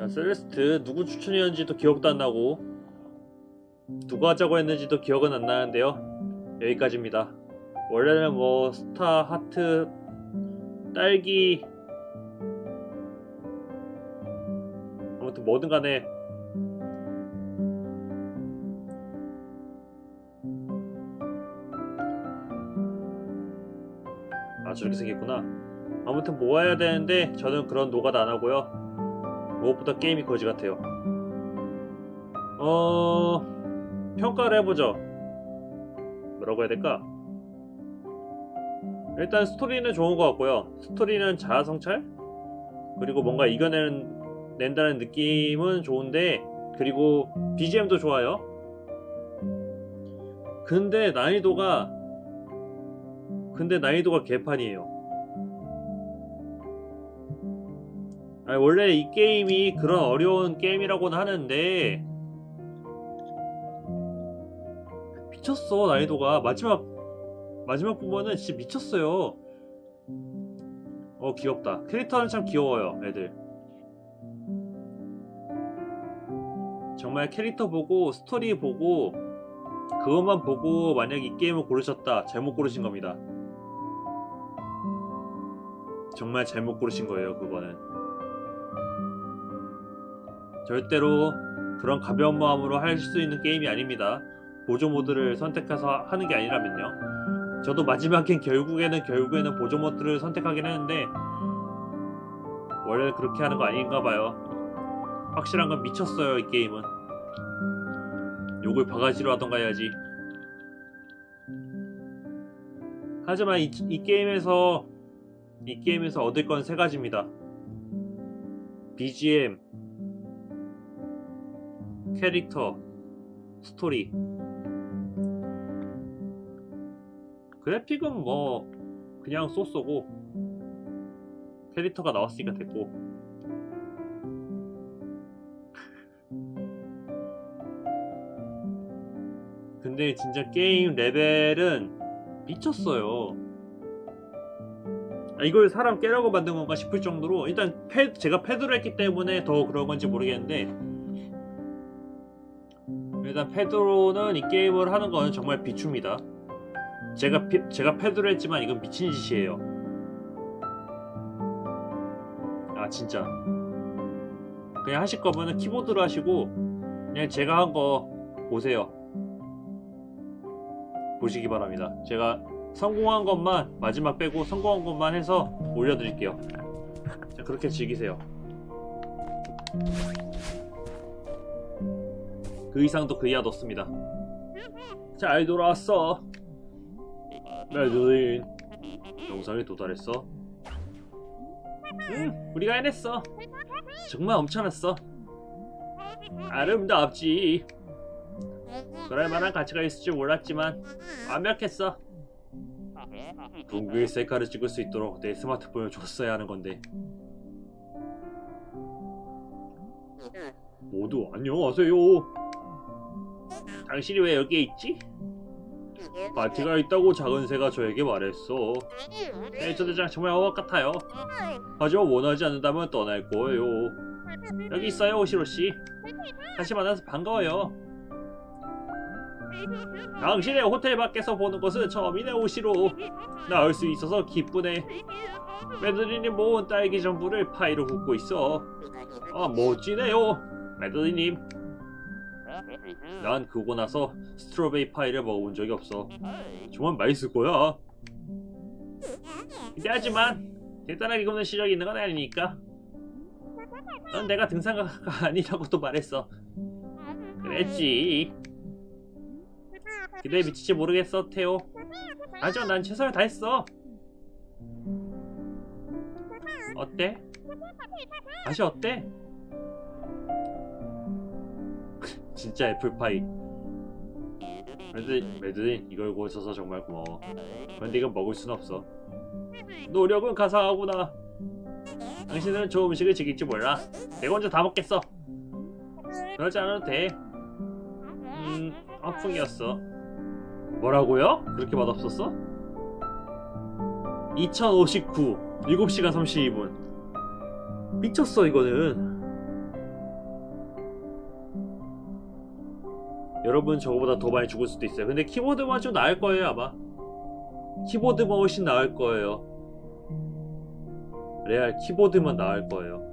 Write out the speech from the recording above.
자, 셀레스트 누구 추천이었는지도 기억도 안 나고 누가 하자고 했는지도 기억은 안 나는데요. 여기까지입니다. 원래는 뭐 스타, 하트, 딸기 아무튼 뭐든 간에 아 저렇게 생겼구나. 아무튼 모아야 되는데 저는 그런 노가다 안 하고요. 무엇보다 게임이 거지 같아요. 어... 평가를 해보죠. 뭐라고 해야 될까? 일단 스토리는 좋은 것 같고요. 스토리는 자아성찰? 그리고 뭔가 이겨내는 낸다는 느낌은 좋은데 그리고 BGM도 좋아요. 근데 난이도가 근데 난이도가 개판이에요. 아니, 원래 이 게임이 그런 어려운 게임이라고는 하는데 미쳤어 난이도가. 마지막 마지막 부분은 진짜 미쳤어요. 어 귀엽다. 캐릭터는 참 귀여워요 애들. 정말 캐릭터 보고 스토리 보고 그것만 보고 만약 이 게임을 고르셨다. 잘못 고르신 겁니다 정말 잘못 고르신 거예요 그거는 절대로 그런 가벼운 마음으로 할 수 있는 게임이 아닙니다. 보조 모드를 선택해서 하는 게 아니라면요. 저도 마지막엔 결국에는 결국에는 보조 모드를 선택하긴 했는데 원래 그렇게 하는 거 아닌가 봐요. 확실한 건 미쳤어요 이 게임은. 욕을 바가지로 하던가 해야지. 하지만 이, 이 게임에서 이 게임에서 얻을 건 세 가지입니다. BGM 캐릭터 스토리. 그래픽은 뭐 그냥 쏘쏘고 캐릭터가 나왔으니까 됐고. 근데 진짜 게임 레벨은 미쳤어요. 아, 이걸 사람 깨라고 만든 건가 싶을 정도로 일단 패, 제가 패드로 했기 때문에 더 그런 건지 모르겠는데 일단 패드로는 이 게임을 하는 건 정말 비춥니다. 제가 피- 제가 패드로 했지만 이건 미친 짓이에요. 아 진짜 그냥 하실 거면은 키보드로 하시고 그냥 제가 한 거 보세요. 보시기 바랍니다. 제가 성공한 것만 마지막 빼고 성공한 것만 해서 올려드릴게요. 자, 그렇게 즐기세요. 그 이상도 그 이하도 없습니다. 잘 돌아왔어. 메들린 영상에 도달했어. 응, 우리가 해냈어. 정말 엄청났어. 아름답지. 그럴 만한 가치가 있을 줄 몰랐지만 완벽했어. 동구의 셀카를 찍을 수 있도록 내 스마트폰을 줬어야 하는 건데. 모두 안녕하세요. 당신이 왜 여기에 있지? 파티가 있다고 작은 새가 저에게 말했어. 네, 저 대장 정말 어학 같아요. 하지만 원하지 않는다면 떠날 거예요. 여기 있어요, 오시로 씨. 다시 만나서 반가워요. 당신의 호텔 밖에서 보는 것은 처음이네, 오시로. 나을 수 있어서 기쁘네. 메들리님 모은 딸기 전부를 파이로 굽고 있어. 아, 멋지네요, 메들리님. 난 그거 나서 스트로베리 파이를 먹어본 적이 없어. 정말 맛있을 거야. 기대하지만 대단하게 굽는 실력이 있는 건 아니니까. 넌 내가 등산가가 아니라고도 말했어. 그랬지. 기대에 미치지 모르겠어, 테오. 하지만 난 최선을 다했어. 어때? 맛이 어때? 진짜 애플파이. 매드, 매드린 이걸 구워줘서 정말 고마워. 그런데 이건 먹을 순 없어. 노력은 가상하구나. 당신은 좋은 음식을 즐길지 몰라. 내가 혼자 다 먹겠어. 그러지 않아도 돼. 음, 허풍이었어. 뭐라고요? 그렇게 맛없었어? 2059 7시간 32분. 미쳤어 이거는. 여러분 저거보다 더 많이 죽을 수도 있어요. 근데 키보드만 좀 나을 거예요 아마. 키보드만 훨씬 나을 거예요. 레알 키보드만 나을 거예요